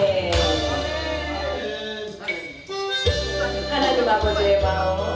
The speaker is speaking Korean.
네. 하나님 아버지의 마음.